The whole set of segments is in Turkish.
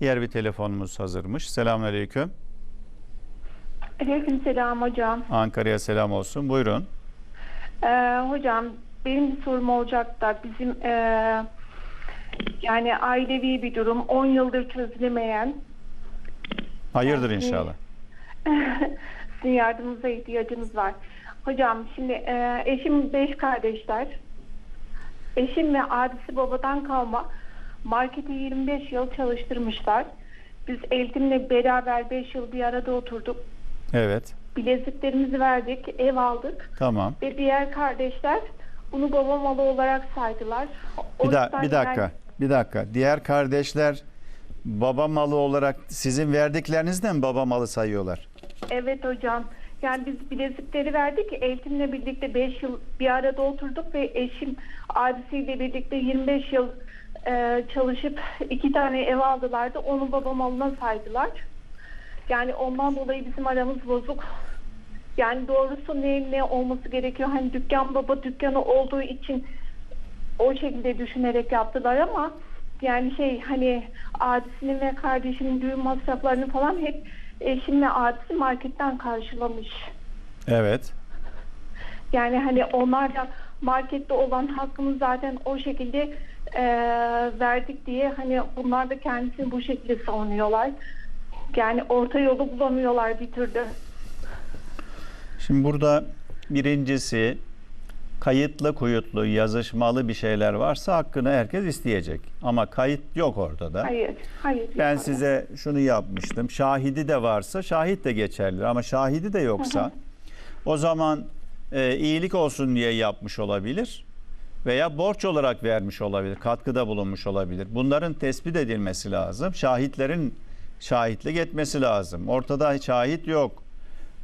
Diğer bir telefonumuz hazırmış. Selamünaleyküm. Aleykümselam hocam. Ankara'ya selam olsun. Buyurun. Ee, hocam benim bir sorum olacak da bizim ee, yani ailevi bir durum 10 yıldır çözülemeyen Hayırdır Yani- inşallah. sizin yardımınıza ihtiyacımız var. Hocam şimdi ee, eşim 5 kardeşler. Eşim ve abisi babadan kalma marketi 25 yıl çalıştırmışlar. Biz Eltim'le beraber 5 yıl bir arada oturduk. Evet. Bileziklerimizi verdik, ev aldık. Tamam. Ve diğer kardeşler bunu baba malı olarak saydılar. O Bir, da, bir dakika. yani- Bir dakika. Diğer kardeşler baba malı olarak sizin verdiklerinizden mi baba malı sayıyorlar? evet hocam. Yani biz bilezikleri verdik. Eltim'le birlikte 5 yıl bir arada oturduk ve eşim abisiyle birlikte 25 yıl e, çalışıp iki tane ev aldılardı. Onu baba malına saydılar. Yani ondan dolayı bizim aramız bozuk. Yani doğrusu ne, ne olması gerekiyor? Hani dükkan baba dükkanı olduğu için o şekilde düşünerek yaptılar ama yani şey hani abisinin ve kardeşinin düğün masraflarını falan hep eşim ve abisi marketten karşılamış. Evet. Yani hani onlar da markette olan hakkımız zaten o şekilde e, verdik diye hani bunlar da kendisini bu şekilde savunuyorlar. Yani orta yolu bulamıyorlar bir türlü. Şimdi burada birincisi kayıtlı kuyutlu yazışmalı bir şeyler varsa hakkını herkes isteyecek. Ama kayıt yok ortada. Hayır, hayır. Ben yok. size şunu yapmıştım. Şahidi de varsa şahit de geçerlidir. Ama şahidi de yoksa o zaman e, iyilik olsun diye yapmış olabilir veya borç olarak vermiş olabilir, katkıda bulunmuş olabilir. Bunların tespit edilmesi lazım. Şahitlerin şahitlik etmesi lazım. Ortada şahit yok,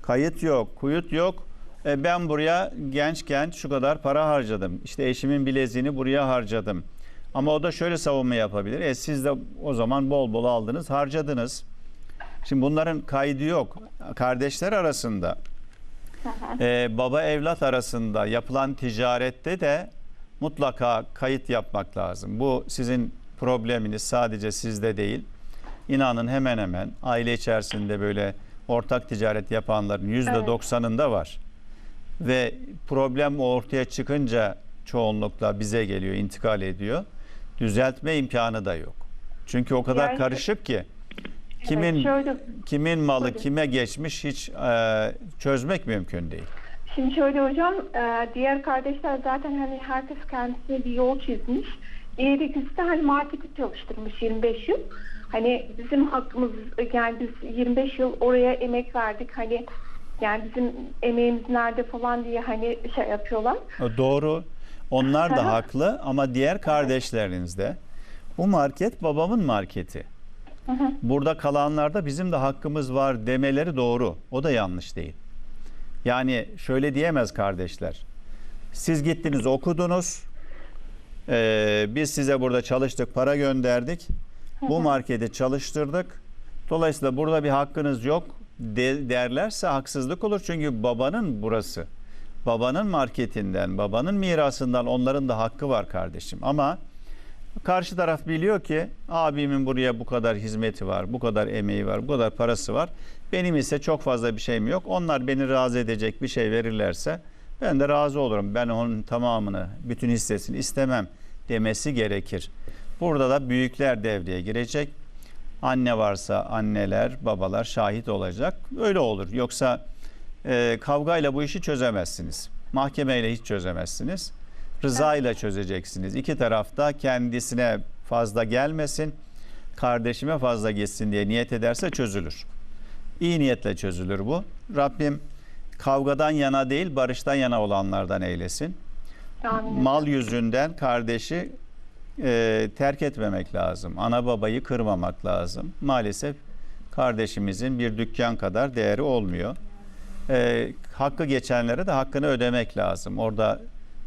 kayıt yok, kuyut yok. E, ben buraya gençken şu kadar para harcadım. İşte eşimin bileziğini buraya harcadım. Ama o da şöyle savunma yapabilir. E siz de o zaman bol bol aldınız, harcadınız. Şimdi bunların kaydı yok. Kardeşler arasında, e, baba evlat arasında yapılan ticarette de mutlaka kayıt yapmak lazım. Bu sizin probleminiz sadece sizde değil. İnanın hemen hemen aile içerisinde böyle ortak ticaret yapanların yüzde Evet. doksanında var. Ve problem ortaya çıkınca çoğunlukla bize geliyor, intikal ediyor. Düzeltme imkanı da yok. Çünkü o kadar Yani- karışık ki Evet, kimin şöyle, kimin malı Buyurun. kime geçmiş hiç e, çözmek mümkün değil. Şimdi şöyle hocam, e, diğer kardeşler zaten hani herkes kendisine bir yol çizmiş. Diğer ikisi de hani marketi çalıştırmış 25 yıl. Hani bizim hakkımız yani biz 25 yıl oraya emek verdik. Hani yani bizim emeğimiz nerede falan diye hani şey yapıyorlar. Doğru. Onlar da haklı ama diğer kardeşleriniz de bu market babamın marketi. Burada kalanlarda bizim de hakkımız var demeleri doğru. O da yanlış değil. Yani şöyle diyemez kardeşler. Siz gittiniz okudunuz. Ee, biz size burada çalıştık, para gönderdik. Bu marketi çalıştırdık. Dolayısıyla burada bir hakkınız yok de- derlerse haksızlık olur. Çünkü babanın burası. Babanın marketinden, babanın mirasından onların da hakkı var kardeşim. Ama karşı taraf biliyor ki abimin buraya bu kadar hizmeti var, bu kadar emeği var, bu kadar parası var. Benim ise çok fazla bir şeyim yok. Onlar beni razı edecek bir şey verirlerse ben de razı olurum. Ben onun tamamını, bütün hissesini istemem demesi gerekir. Burada da büyükler devreye girecek. Anne varsa anneler, babalar şahit olacak. Öyle olur. Yoksa e, kavgayla bu işi çözemezsiniz. Mahkemeyle hiç çözemezsiniz. Rıza ile çözeceksiniz. İki tarafta kendisine fazla gelmesin, kardeşime fazla gitsin diye niyet ederse çözülür. İyi niyetle çözülür bu. Rabbim kavgadan yana değil barıştan yana olanlardan eylesin. Mal yüzünden kardeşi e, terk etmemek lazım. Ana babayı kırmamak lazım. Maalesef kardeşimizin bir dükkan kadar değeri olmuyor. E, hakkı geçenlere de hakkını ödemek lazım. Orada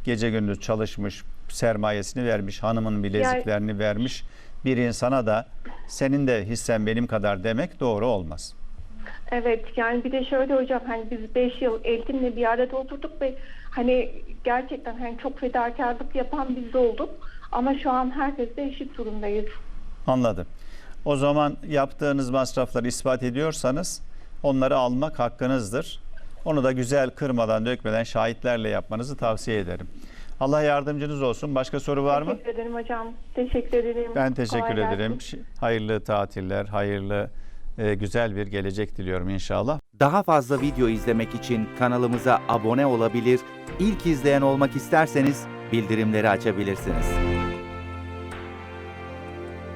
gece gündüz çalışmış, sermayesini vermiş, hanımın bileziklerini vermiş bir insana da senin de hissen benim kadar demek doğru olmaz. Evet yani bir de şöyle hocam hani biz 5 yıl Eltim'le bir arada oturduk ve hani gerçekten hani çok fedakarlık yapan biz olduk. Ama şu an herkesle eşit durumdayız. Anladım. O zaman yaptığınız masrafları ispat ediyorsanız onları almak hakkınızdır. Onu da güzel kırmadan dökmeden şahitlerle yapmanızı tavsiye ederim. Allah yardımcınız olsun. Başka soru var mı? Teşekkür ederim hocam. Teşekkür ederim. Ben teşekkür Kolay gelsin. ederim. Ş- Hayırlı tatiller, hayırlı e, güzel bir gelecek diliyorum inşallah. Daha fazla video izlemek için kanalımıza abone olabilir, ilk izleyen olmak isterseniz bildirimleri açabilirsiniz.